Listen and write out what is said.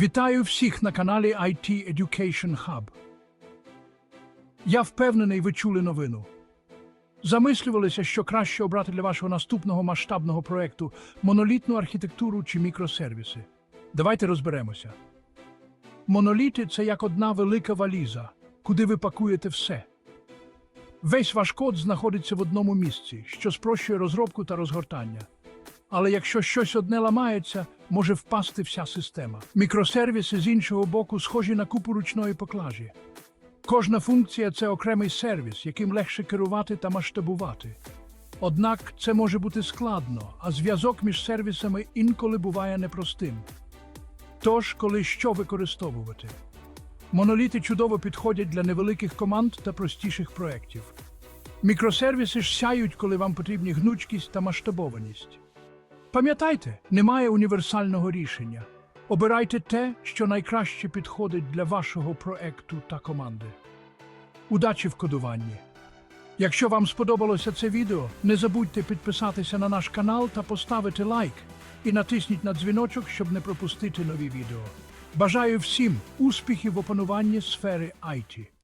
Вітаю всіх на каналі IT Education Hub. Я впевнений, ви чули новину. Замислювалися, що краще обрати для вашого наступного масштабного проекту монолітну архітектуру чи мікросервіси. Давайте розберемося. Моноліти це як одна велика валіза, куди ви пакуєте все. Весь ваш код знаходиться в одному місці, що спрощує розробку та розгортання. Але якщо щось одне ламається, може впасти вся система. Мікросервіси з іншого боку схожі на купу ручної поклажі. Кожна функція це окремий сервіс, яким легше керувати та масштабувати. Однак це може бути складно, а зв'язок між сервісами інколи буває непростим. Тож, коли що використовувати? Моноліти чудово підходять для невеликих команд та простіших проєктів. Мікросервіси ж сяють, коли вам потрібні гнучкість та масштабованість. Пам'ятайте, немає універсального рішення. Обирайте те, що найкраще підходить для вашого проекту та команди. Удачі в кодуванні! Якщо вам сподобалося це відео, не забудьте підписатися на наш канал та поставити лайк і натисніть на дзвіночок, щоб не пропустити нові відео. Бажаю всім успіхів в опануванні сфери IT.